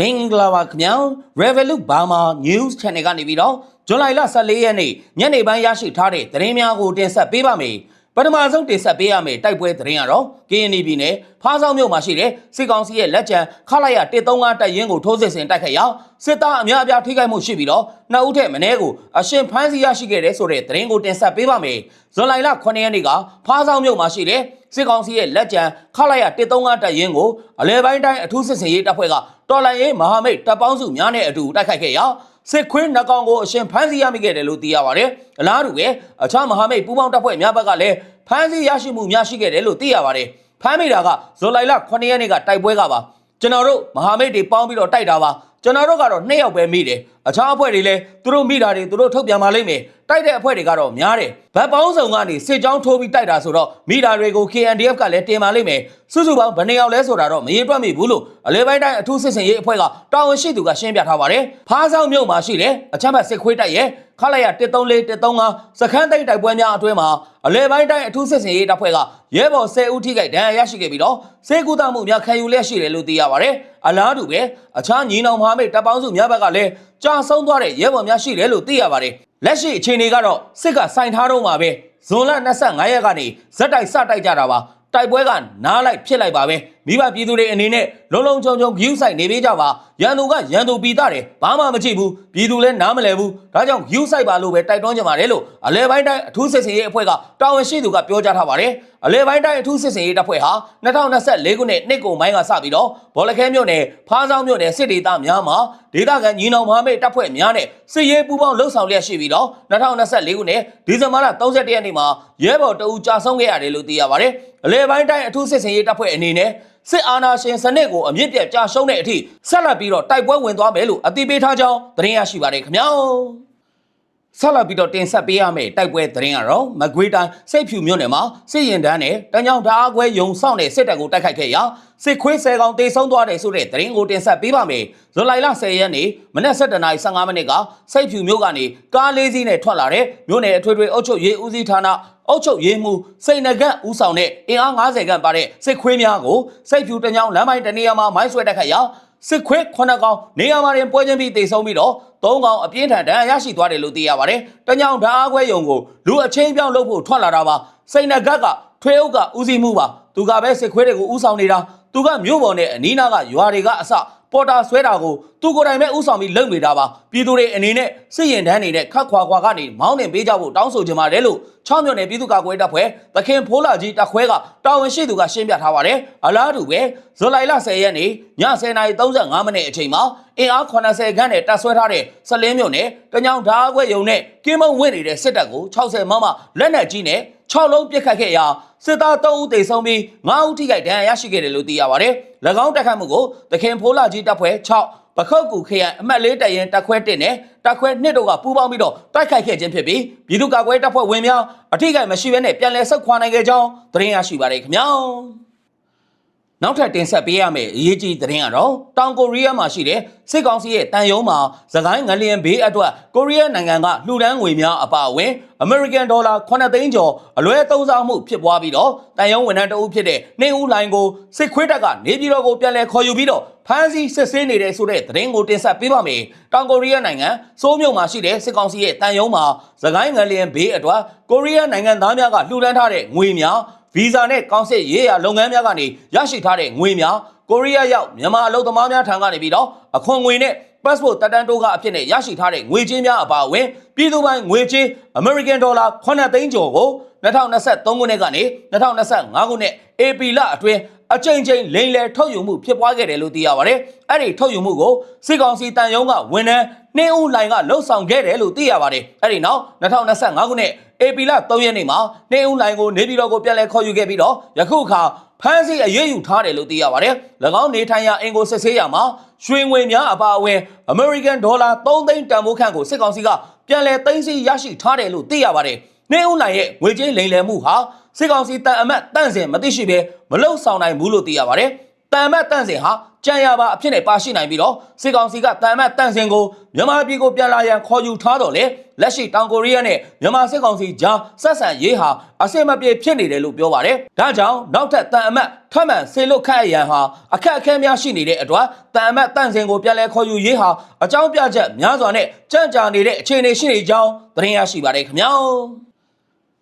မင်္ဂလာပါခင်ဗျာ Revolut Burma News Channel ကနေပြီးတော့ဇွန်လ14ရက်နေ့ညနေပိုင်းရရှိထားတဲ့သတင်းများကိုတင်ဆက်ပေးပါမယ်ပထမဆုံးတင်ဆက်ပေးရမယ့်တိုက်ပွဲသတင်းကတော့ KNY ပြည်နယ်ဖားဆောင်မြို့မှာရှိတဲ့စစ်ကောင်စီရဲ့လက်ကျန်ခလာရ135တပ်ရင်းကိုထိုးစစ်ဆင်တိုက်ခိုက်ရာစစ်သားအများအပြားထိခိုက်မှုရှိပြီးတော့နှစ်ဦးထက်မနည်းကိုအရှင်ဖမ်းဆီးရရှိခဲ့တဲ့ဆိုတဲ့သတင်းကိုတင်ဆက်ပေးပါမယ်ဇွန်လ9ရက်နေ့ကဖားဆောင်မြို့မှာရှိတဲ့ စစ်ကောင်စီရဲ့လက်ကျန်ခလာရ135တပ်ရင်းကိုအလဲပိုင်းတိုင်းအထူးစစ်စင်ရေးတပ်ဖွဲ့ကတော်လိုင်းရေးမဟာမိတ်တပ်ပေါင်းစုများနဲ့အတူတိုက်ခိုက်ခဲ့ရာစစ်ခွင်းနှကောင်ကိုအရှင်ဖမ်းဆီးရမိခဲ့တယ်လို့သိရပါတယ်။အလားတူပဲအခြားမဟာမိတ်ပူးပေါင်းတပ်ဖွဲ့များဘက်ကလည်းဖမ်းဆီးရရှိမှုများရှိခဲ့တယ်လို့သိရပါတယ်။ဖမ်းမိတာကဇွန်လ9ရက်နေ့ကတိုက်ပွဲကပါကျွန်တော်တို့မဟာမိတ်တွေပေါင်းပြီးတော့တိုက်တာပါ ကျွန်တော်တို့ကတော့နှစ်ယောက်ပဲမိတယ်အခြားအဖွဲ့တွေလည်းသူတို့မိတာတွေသူတို့ထုတ်ပြန်ပါလိမ့်မယ်တိုက်တဲ့အဖွဲ့တွေကတော့များတယ်ဗတ်ပေါင်းစုံကနေစစ်ကြောင်းထိုးပြီးတိုက်တာဆိုတော့မိတာတွေကို KNDF ကလည်းတင်ပါလိမ့်မယ်စုစုပေါင်းဘယ်နှစ်ယောက်လဲဆိုတာတော့မရေတွက်မိဘူးလို့အလဲပိုင်းတိုင်းအထူးစစ်စင်ရေးအဖွဲ့ကတာဝန်ရှိသူကရှင်းပြထားပါတယ်ဖားဆောင်မြို့မှာရှိတယ်အချမ်းဘတ်စစ်ခွေးတိုက်ရဲ့ ခလိုက်ရ134 135စခန်းသိမ်းတိုက်ပွဲများအတွင်းမှာအလဲပိုင်းတိုင်းအထူးစစ်စင်ရေးတပ်ဖွဲ့ကရဲဘော်10ဦးထိခိုက်ဒဏ်ရာရရှိခဲ့ပြီးတော့စေကူတာမှုများခံယူလျက်ရှိတယ်လို့သိရပါတယ်အလားတူပဲအခြားညီနောင်မဟာမိတ်တပ်ပေါင်းစုများဘက်ကလည်းကြာဆုံးသွားတဲ့ရဲဘော်များရှိတယ်လို့သိရပါတယ်လက်ရှိအခြေအနေကတော့စစ်ကစိုင်ထားတော့မှာပဲဇွန်လ25ရက်ကနေဇက်တိုက်စတိုက်ကြတာပါတိုက်ပွဲကနားလိုက်ဖြစ်လိုက်ပါပဲ မိဘပြည်သူတွေအနေနဲ့လုံးလုံးချုံချုံဂယူးဆိုင်နေပေးကြပါရန်သူကရန်သူပြည်သားတယ်ဘာမှမကြည့်ဘူးပြည်သူလည်းနားမလဲဘူးဒါကြောင့်ဂယူးဆိုင်ပါလို့ပဲတိုက်တွန်းကြပါတယ်လို့အလဲပိုင်းတိုင်းအထူးစစ်စင်ရေးအဖွဲ့ကတာဝန်ရှိသူကပြောကြားထားပါတယ်အလဲပိုင်းတိုင်းအထူးစစ်စင်ရေးတပ်ဖွဲ့ဟာ2024ခုနှစ်နှစ်ကုန်ပိုင်းကစပြီးတော့ဘောလခဲမြို့နယ်ဖားဆောင်မြို့နယ်စစ်ဒေသများမှာဒေသခံညီနောင်မဟာမိတ်တပ်ဖွဲ့များနဲ့စစ်ရေးပူးပေါင်းလှုပ်ဆောင်လျက်ရှိပြီးတော့2024ခုနှစ်ဒီဇင်ဘာလ31ရက်နေ့မှာရဲဘော်တအူကြာဆုံးခဲ့ရတယ်လို့သိရပါတယ်အလဲပိုင်းတိုင်းအထူးစစ်စင်ရေးတပ်ဖွဲ့အနေနဲ့ စစ်အာဏာရှင်စနစ်ကိုအမြင့်ပြတ်ကြာရှုံးတဲ့အထိဆက်လက်ပြီးတော့တိုက်ပွဲဝင်သွားမယ်လို့အသိပေးထားကြောင်းသတင်းရရှိပါတယ်ခင်ဗျာ ဆက်လက်ပြီးတော့တင်ဆက်ပေးရမယ့်တိုက်ပွဲသတင်းကတော့မကွေးတိုင်းစိတ်ဖြူမြို့နယ်မှာစစ်ရင်တန်းနဲ့တန်ကြောင်ဓာအခွဲယုံဆောင်တဲ့စစ်တပ်ကိုတိုက်ခိုက်ခဲ့ရာစစ်ခွေးဆယ်ကောင်တေဆုံးသွားတယ်ဆိုတဲ့သတင်းကိုတင်ဆက်ပေးပါမယ်။ဇူလိုင်လ10ရက်နေ့မနက်7:15မိနစ်ကစိတ်ဖြူမြို့ကနေကားလေးစီးနဲ့ထွက်လာတဲ့မြို့နယ်အထွေထွေအုပ်ချုပ်ရေးဦးစီးဌာနအုပ်ချုပ်ရေးမှူးစိန်နဂတ်ဦးဆောင်တဲ့အင်အား90ခန့်ပါတဲ့စစ်ခွေးများကိုစိတ်ဖြူတညောင်လမ်းပိုင်းတနေရာမှာမိုင်းဆွဲတိုက်ခိုက်ရာ စစ်ခွေး9ကောင်နေရာမှာတင်ပွဲချင်းပြီးတေဆုံးပြီးတော့သုံးကောင်အပြင်းထန်ဒဏ်ရာရရှိသွားတယ်လို့သိရပါတယ်။တညောင်ဓာအားခွဲယုံကိုလူအချင်းပြောင်းလုပ်ဖို့ထွက်လာတာပါ။စိန်နဂတ်ကထွေးအုပ်ကဦးစီးမှုပါ။သူကပဲစစ်ခွေးတွေကိုဦးဆောင်နေတာ။သူကမြို့ပေါ်နဲ့အနီးနားကရွာတွေကအစပေါ်တာဆွဲတာကိုသူကိုယ်တိုင်ပဲဥဆောင်ပြီးလုပ်နေတာပါ ပြည်သူတွေအနေနဲ့စစ်ရင်တန်းနေတဲ့ခတ်ခွာခွာကနေမောင်းနှင်ပေးကြဖို့တောင်းဆိုကြပါတယ်လို့6မြို့နယ်ပြည်သူ့ကာကွယ်တပ်ဖွဲ့သခင်ဖိုးလာကြီးတပ်ခွဲကတာဝန်ရှိသူကရှင်းပြထားပါတယ်အလားတူပဲဇူလိုင်လ10ရက်နေ့ည10:35မိနစ်အချိန်မှာအင်အား80ခန်းနဲ့တပ်ဆွဲထားတဲ့စလင်းမြို့နယ်တညောင်ဓာအခွဲယုံနဲ့ကင်းမုံဝင့်နေတဲ့စစ်တပ်ကို60မမလက်နက်ကြီးနဲ့6လုံးပစ်ခတ်ခဲ့ရာစစ်သား3ဦးသေဆုံးပြီး9ဦးထိခိုက်ဒဏ်ရာရရှိခဲ့တယ်လို့သိရပါတယ်။၎င်းတိုက်ခတ်မှုကိုသခင်ဖိုးလာကြီးတပ်ဖွဲ့6 ပခုတ်ကူခရိုင်အမှတ်၄တရင်တပ်ခွဲ1နဲ့တပ်ခွဲ2တို့ကပူးပေါင်းပြီးတော့တိုက်ခိုက်ခဲ့ခြင်းဖြစ်ပြီးပြည်သူ့ကာကွယ်တပ်ဖွဲ့ဝင်များအထိခိုက်မရှိဘဲနဲ့ပြန်လည်ဆုတ်ခွာနိုင်ခဲ့ကြောင်းသတင်းရရှိပါတယ်ခင်ဗျာ။ နောက်ထပ်တင်ဆက်ပေးရမယ့်အရေးကြီးသတင်းကတော့တောင်ကိုရီးယားမှာရှိတဲ့စစ်ကောင်စီရဲ့တန်ယုံမှာသခိုင်းငလျင်ဘေးအတွက်ကိုရီးယားနိုင်ငံကလှူဒန်းငွေများအပါအဝင် American Dollar 9သိန်းကျော်အလွဲသုံးစားမှုဖြစ်ပွားပြီးတော့တန်ယုံဝန်ထမ်းတအုပ်ဖြစ်တဲ့နေဦးလိုင်းကိုစစ်ခွေးတပ်ကနေပြည်တော်ကိုပြန်လည်ခေါ်ယူပြီးတော့ဖမ်းဆီးစစ်ဆေးနေတဲ့ဆိုတဲ့သတင်းကိုတင်ဆက်ပေးပါမယ်။တောင်ကိုရီးယားနိုင်ငံစိုးမြို့မှာရှိတဲ့စစ်ကောင်စီရဲ့တန်ယုံမှာသခိုင်းငလျင်ဘေးအတွက်ကိုရီးယားနိုင်ငံသားများကလှူဒန်းထားတဲ့ငွေများ ဗီဇာနဲ့ကောင်စစ်ရေးရာလုပ်ငန်းများကနေရရှိထားတဲ့ငွေများကိုရီးယားရောက်မြန်မာအလုပ်သမားများထံကနေပြီးတော့အခွန်ငွေနဲ့ passport တက်တန်းတိုးကအဖြစ်နဲ့ရရှိထားတဲ့ငွေကြေးများအပါအဝင်ပြည်သူပိုင်ငွေကြေး American Dollar 9သိန်းကျော်ကို2023ခုနှစ်ကနေ2025ခုနှစ် AP လအတွင်း အကြိမ်ကြိမ်လိမ်လည်ထုတ်ယူမှုဖြစ်ပွားခဲ့တယ်လို့သိရပါတယ်။အဲ့ဒီထုတ်ယူမှုကိုစစ်ကောင်စီတန်ယုံကဝန်ထမ်းနှင်းဦးလိုင်ကလှုပ်ဆောင်ခဲ့တယ်လို့သိရပါတယ်။အဲ့ဒီနောက်2025ခုနှစ် AP လ3ရက်နေ့မှာနှင်းဦးလိုင်ကိုနေပြည်တော်ကိုပြန်လည်ခေါ်ယူခဲ့ပြီးတော့ယခုအခါဖမ်းဆီးအရေးယူထားတယ်လို့သိရပါတယ်။၎င်းနေထိုင်ရာအင်ကိုစစ်ဆေးရမှာရွှေငွေများအပါအဝင် American Dollar 3သိန်းတန်ဖိုးခန့်ကိုစစ်ကောင်စီကပြန်လည်သိမ်းဆည်းရရှိထားတယ်လို့သိရပါတယ်။ နှင်းဦးလိုင်ရဲ့ငွေကြေးလိမ်လည်မှုဟာစစ်ကောင်စီတန်အမတ်တန့်စင်မသိရှိဘဲမလုံဆောင်နိုင်ဘူးလို့သိရပါတယ်။တန်အမတ်တန့်စင်ဟာကြံရပါအဖြစ်နဲ့ပါရှိနိုင်ပြီးတော့စစ်ကောင်စီကတန်မတ်တန့်စင်ကိုမြန်မာပြည်ကိုပြန်လာရန်ခေါ်ယူထားတော့လေလက်ရှိတောင်ကိုရီးယားနဲ့မြန်မာစစ်ကောင်စီကြားဆက်ဆံရေးဟာအဆင်မပြေဖြစ်နေတယ်လို့ပြောပါတယ်။ဒါကြောင့်နောက်ထပ်တန်အမတ်ထပ်မံဆေလွတ်ခတ်ရန်ဟာအခက်အခဲများရှိနေတဲ့အတွက်တန်အမတ်တန့်စင်ကိုပြန်လဲခေါ်ယူရေးဟာအကြောင်းပြချက်များစွာနဲ့ကြံ့ကြာနေတဲ့အခြေအနေရှိနေကြောင်းသတင်းရရှိပါတယ်ခင်ဗျာ။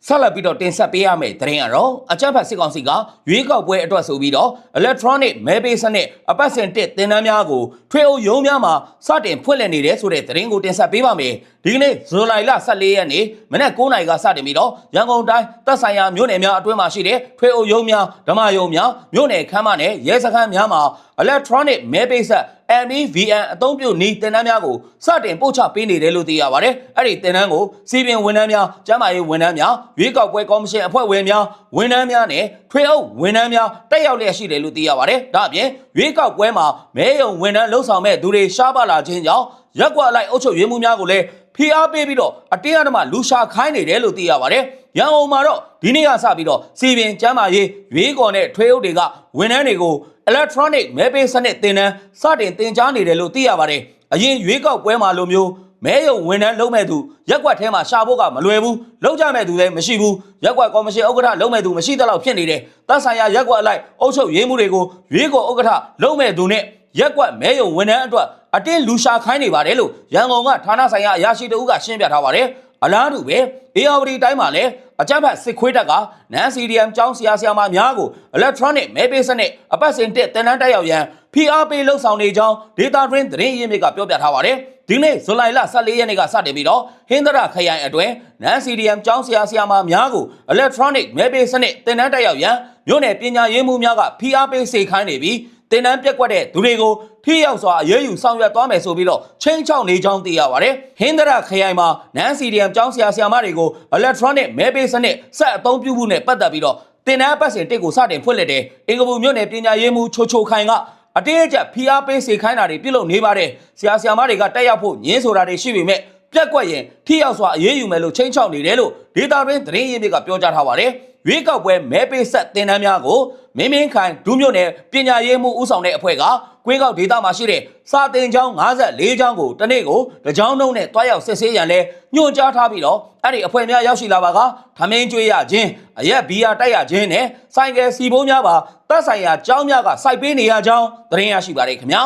ဆက်လက်ပြီးတော့တင်ဆက်ပေးရမယ့်သတင်းကတော့အကြမ်းဖက်စစ်ကောင်စီကရွေးကောက်ပွဲအတွက်ဆိုပြီးတော့ electronic မဲပေးစနစ်အပတ်စဉ်တစ်တင်နန်းများကိုထွေအုပ်ရုံးများမှာစတင်ဖွင့်လှစ်နေတယ်ဆိုတဲ့သတင်းကိုတင်ဆက်ပေးပါမယ်ဒီကနေ့ဇူလိုင်လ14ရက်နေ့မနက်9:00နာရီကစတင်ပြီးတော့ရန်ကုန်တိုင်းတပ်ဆိုင်ရာမြို့နယ်များအတွင်းမှာရှိတဲ့ထွေအုပ်ရုံးများဓမ္မရုံးများမြို့နယ်ခမ်းမနဲ့ရဲစခန်းများမှာ electronic မဲပေးဆက် MEVN အသုံးပြုနည်းတင်နန်းများကိုစတင်ပို့ချပေးနေတယ်လို့သိရပါတယ်။အဲ့ဒီတင်နန်းကိုစီပင်ဝန်ထမ်းများ၊ကျန်းမာရေးဝန်ထမ်းများ၊ရွေးကောက်ပွဲကော်မရှင်အဖွဲ့ဝင်များ၊ဝန်ထမ်းများနဲ့ထွေအုပ်ဝန်ထမ်းများတက်ရောက်လျက်ရှိတယ်လို့သိရပါတယ်။ဒါအပြင်ရွေးကောက်ပွဲမှာမဲယုံဝန်ထမ်းလှုပ်ဆောင်မဲ့သူတွေရှားပါလာခြင်းကြောင့်ရက်ကွက်အလိုက်အုပ်ချုပ်ရေးမှုများကိုလည်းဖိအားပေးပြီးတော့အတင်းအဓမ္မလူရှာခိုင်းနေတယ်လို့သိရပါတယ်။ရန်ကုန်မှာတော့ဒီနေ့ကစပြီးတော့စီပင်ကျမ်းမာရေးရွေးကော်နဲ့ထွေအုပ်တွေကဝန်ထမ်းတွေကို electronic မဲပေးစနစ်တင်နန်းစတင်တင်ကြားနေတယ်လို့သိရပါတယ်။အရင်ရွေးကောက်ပွဲမှာလိုမျိုးမဲယုံဝန်ထမ်းလုံးမဲ့သူရက်ကွက်ထဲမှာရှာဖို့ကမလွယ်ဘူးလုံးကြမဲ့သူလည်းမရှိဘူးရက်ကွက်ကော်မရှင်ဥက္ကဋ္ဌလုံးမဲ့သူမရှိသလောက်ဖြစ်နေတယ်တပ်ဆိုင်ရာရက်ကွက်အလိုက်အုပ်ချုပ်ရေးမှုတွေကိုရွေးကော်ဥက္ကဋ္ဌလုံးမဲ့သူနဲ့ရက်ကွက်မဲယုံဝန်ထမ်းအတွက်အတင်းလူရှာခိုင်းနေပါတယ်လို့ရန်ကုန်ကဌာနဆိုင်ရာအရာရှိတဦးကရှင်းပြထားပါတယ် အလားတူပဲအေယာဝတီတိုင်းမှာလည်းအကြမ်းဖက်စစ်ခွေးတပ်ကနန် CDM ကျောင်းဆရာဆရာမများကို electronic မဲပေးစနစ်အပတ်စဉ်တက်တင်နန်းတက်ရောက်ရန် PRP လှုပ်ဆောင်နေကြောင်း Data Train သတင်းရင်းမြစ်ကပြောပြထားပါတယ်ဒီနေ့ဇူလိုင်လ14ရက်နေ့ကစတင်ပြီးတော့ဟင်းသရခရိုင်အတွင်းနန် CDM ကျောင်းဆရာဆရာမများကို electronic မဲပေးစနစ်တင်နန်းတက်ရောက်ရန်မြို့နယ်ပညာရေးမှူးများက PRP စေခိုင်းနေပြီး တင်နန်းပြက်ကွက်တဲ့သူတွေကိုထိရောက်စွာအရေးယူဆောင်ရွက်သွားမယ်ဆိုပြီးတော့ချင်းချောက်နေကြောင်းသိရပါတယ်။ဟင်းသရခရိုင်မှာနန်စီဒီအမ်ကျောင်းဆရာဆရာမတွေကို electronic မဲပေးစနစ်ဆက်အသုံးပြုမှုနဲ့ပတ်သက်ပြီးတော့တင်နန်းပတ်စဉ်တစ်ကိုစတင်ဖွင့်လှစ်တယ်။အင်္ဂပူမြို့နယ်ပညာရေးမှူးချိုချိုခိုင်ကအတေးအကျဖိအားပေးစေခိုင်းတာတွေပြုလုပ်နေပါတယ်။ဆရာဆရာမတွေကတက်ရောက်ဖို့ညင်းဆိုတာတွေရှိပေမဲ့ပြက်ကွက်ရင်ထိရောက်စွာအရေးယူမယ်လို့ချင်းချောက်နေတယ်လို့ဒေတာတွင်သတင်းရင်းမြစ်ကပြောကြားထားပါတယ်။ရွေးကောက်ပွဲမဲပေးဆက်တင်နန်းများကို မင်းမင်းခိုင်ဒူးမြို့နယ်ပညာရေးမှူးဦးဆောင်တဲ့အဖွဲ့ကကွင်းကောက်ဒေသမှာရှိတဲ့စာတင်ကျောင်း54ကျောင်းကိုတနေ့ကိုတကြောင်းနှုံးနဲ့တွားရောက်စစ်ဆေးရန်လဲညွှန်ကြားထားပြီးတော့အဲ့ဒီအဖွဲ့များရောက်ရှိလာပါကထမင်းကျွေးရခြင်းအရက်ဘီယာတိုက်ရခြင်းနဲ့ဆိုင်ကယ်စီဘိုးများပါတပ်ဆိုင်ရာကျောင်းများကစိုက်ပေးနေရကြောင်းသတင်းရရှိပါတယ်ခင်ဗျာ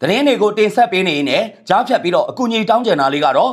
သတင်းတွေကိုတင်ဆက်ပေးနေရင်လည်းကြားဖြတ်ပြီးတော့အကူအညီတောင်းကြတာလေးကတော့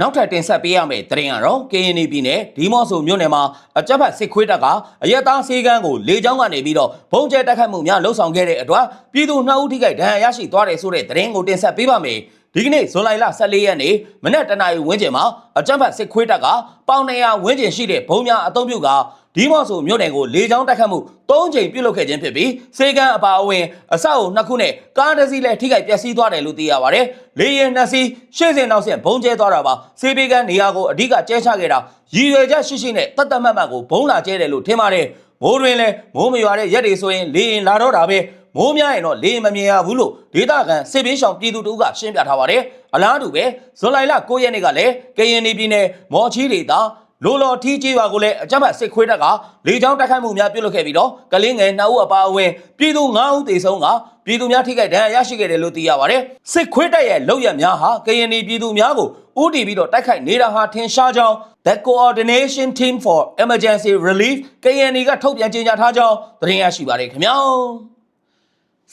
နောက်ထပ်တင်ဆက်ပေးရမယ့်သတင်းကတော့ KNY ပြည်နယ်ဒီမော့ဆိုမြို့နယ်မှာအကြက်ဖက်စစ်ခွေးတပ်ကအရက်သားစေကန်းကိုလေကြောင်းကနေပြီးတော့ဘုံကျဲတက်ခတ်မှုများလှုပ်ဆောင်ခဲ့တဲ့အတွက်ပြည်သူနှစ်ဦးထိခိုက်ဒဏ်ရာရရှိသွားတယ်ဆိုတဲ့သတင်းကိုတင်ဆက်ပေးပါမယ်။ ဒီကနေ့ဇွန်လ14ရက်နေ့မနက်တနာရီဝန်းကျင်မှာအကြက်ဖက်စစ်ခွေးတပ်ကပေါင်200ဝန်းကျင်ရှိတဲ့ဘုံများအုံပြုကဒီမော့ဆိုမြို့နယ်ကိုလေကြောင်းတက်ခတ်မှု၃ချိန်ပြုလုပ်ခဲ့ခြင်းဖြစ်ပြီးစေကန်းအပါအဝင်အဆောက်အုံနှစ်ခုနဲ့ကားတစ်စီးလည်းထိခိုက်ပျက်စီးသွားတယ်လို့သိရပါတယ်။လေယာဉ်နှစ်စီးရှေ့စင်နောက်ဆက်ဘုံကျဲသွားတာပါ။စေဘေးကန်းနေရာကိုအဓိကကျဲချခဲ့တာရည်ရွယ်ချက်ရှိရှိနဲ့တတ်တတ်မှတ်မှတ်ကိုဘုံလာကျဲတယ်လို့ထင်ပါတယ်။မိုးတွင်လည်းမိုးမရွာတဲ့ရက်တွေဆိုရင်လေရင်လာတော့တာပဲ မိုးများရင်တော့လေရင်မမြင်ရဘူးလို့ဒေတာကန်စေဘေးရှောင်ပြည်သူတို့ကရှင်းပြထားပါတယ်။အလားတူပဲဇွန်လ9ရက်နေ့ကလည်းကရင်ပြည်နယ်မော်ချီဒေတာလိုလော်ထီးကြီးပါကိုလည်းအကြမ်းဖက်စစ်ခွေးတပ်ကလေကြောင်းတိုက်ခိုက်မှုများပြုလုပ်ခဲ့ပြီးတော့ကလင်းငယ်နှစ်ဦးအပါအဝင်ပြည်သူ9ဦးသေဆုံးကပြည်သူများထိခိုက်ဒဏ်ရာရရှိခဲ့တယ်လို့သိရပါတယ်။စစ်ခွေးတပ်ရဲ့လုပ်ရများဟာကရင်ပြည်သူများကိုဥတီပြီးတော့တိုက်ခိုက်နေတာဟာထင်ရှားကြောင်း The Coordination Team for Emergency Relief KNY ကထုတ်ပြန်ကြေညာထားကြောင်းသတင်းရရှိပါတယ်ခင်ဗျာ။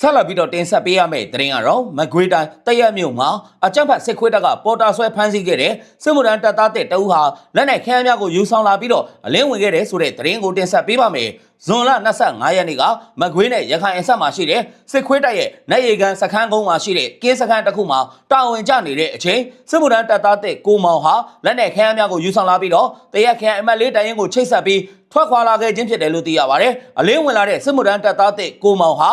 ဆက်လက်ပြီးတော့တင်ဆက်ပေးရမယ့်သတင်းကတော့မကွေးတိုင်းတရက်မြို့မှာအကြမ်းဖက်စစ်ခွေးတပ်ကပေါ်တာဆွဲဖမ်းဆီးခဲ့တဲ့စစ်မှုထမ်းတပ်သားတဲ့တအူးဟာလက်နက်ခဲယမ်းများကိုယူဆောင်လာပြီးတော့အလင်းဝင်ခဲ့တဲ့ဆိုတဲ့သတင်းကိုတင်ဆက်ပေးပါမယ် ဇွန်လ25ရက်နေ့ကမကွေးနဲ့ရခိုင်အဆက်မှာရှိတဲ့စစ်ခွေးတပ်ရဲ့နိုင်ရီကန်စခန်းကုန်းမှာရှိတဲ့ကင်းစခန်းတစ်ခုမှာတာဝန်ကျနေတဲ့အချိန်စစ်မှုထမ်းတပ်သားတဲ့ကိုမောင်ဟာလက်နက်ခဲယမ်းများကိုယူဆောင်လာပြီးတော့တရက်ခရိုင်အမတ်လေးတိုင်ရင်ကိုချိတ်ဆက်ပြီးထွက်ခွာလာခဲ့ခြင်းဖြစ်တယ်လို့သိရပါတယ်။အလင်းဝင်လာတဲ့စစ်မှုထမ်းတပ်သားတဲ့ကိုမောင်ဟာ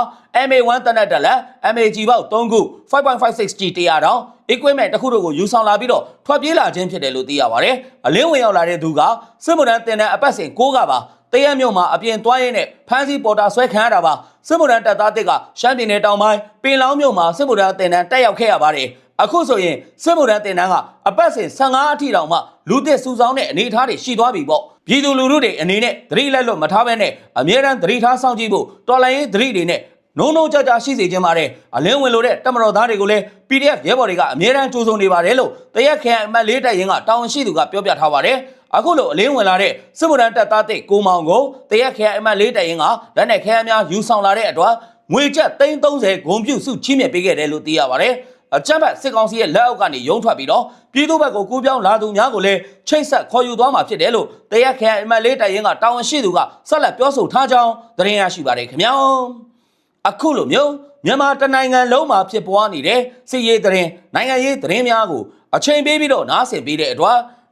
MA1 တနက်တက်လက် MAG ပေါက်3ခု 5.56G တရားတောင် equipment တစ်ခုတို့ကိုယူဆောင်လာပြီးတော့ထွက်ပြေးလာခြင်းဖြစ်တယ်လို့သိရပါတယ်။အလင်းဝင်ရောက်လာတဲ့သူကစစ်မှုထမ်းတင်တဲ့အပတ်စဉ်6ကပါ တရက်မြို့မှာအပြင်သွားရင်းနဲ့ဖမ်းဆီးပေါ်တာဆွဲခံရတာပါစစ်မှုထမ်းတပ်သားတစ်ကရှမ်းပြည်နယ်တောင်ပိုင်းပင်လောင်းမြို့မှာစစ်မှုထမ်းတင်တန်းတက်ရောက်ခဲ့ရပါတယ်အခုဆိုရင်စစ်မှုထမ်းတင်တန်းကအပတ်စဉ်15အထိတောင်မှလူသစ်စုဆောင်းတဲ့အနေအထားတွေရှိသွားပြီပေါ့ပြည်သူလူထုတွေအနေနဲ့သတိလက်လွတ်မထားဘဲနဲ့အမြဲတမ်းသတိထားစောင့်ကြည့်ဖို့တော်လိုင်းရေးသတိတွေနဲ့နုံနုံကြကြရှိစေခြင်းပါတယ်အလင်းဝင်လို့တဲ့တမတော်သားတွေကိုလည်း PDF ရဲဘော်တွေကအမြဲတမ်းကြိုးစုံနေပါတယ်လို့တရက်ခရိုင်အမတ်လေးတိုက်ရင်ကတာဝန်ရှိသူကပြောပြထားပါတယ် အခုလိုအလင်းဝင်လာတဲ့စစ်မှုထမ်းတပ်သားတဲ့ကိုမောင်ကိုတရက်ခရိုင်အမတ်လေးတိုင်ရင်ကလက်နဲ့ခဲယမ်းများယူဆောင်လာတဲ့အတွက်ငွေကျပ်330ဂုံပြုစုချီးမြှင့်ပေးခဲ့တယ်လို့သိရပါတယ်။အကြမ်းဖက်စစ်ကောင်စီရဲ့လက်အောက်ကနေရုံးထွက်ပြီးတော့ပြည်သူ့ဘက်ကိုကူးပြောင်းလာသူများကိုလည်းချိတ်ဆက်ခေါ်ယူသွားမှာဖြစ်တယ်လို့တရက်ခရိုင်အမတ်လေးတိုင်ရင်ကတာဝန်ရှိသူကဆက်လက်ပြောဆိုထားကြောင်းသတင်းရရှိပါတယ်ခင်ဗျာ။အခုလိုမျိုးမြန်မာတနိုင်ငံလုံးမှာဖြစ်ပွားနေတဲ့စစ်ရေးသတင်းနိုင်ငံရေးသတင်းများကိုအချိန်ပေးပြီးတော့နားဆင်ပေးတဲ့အတွက်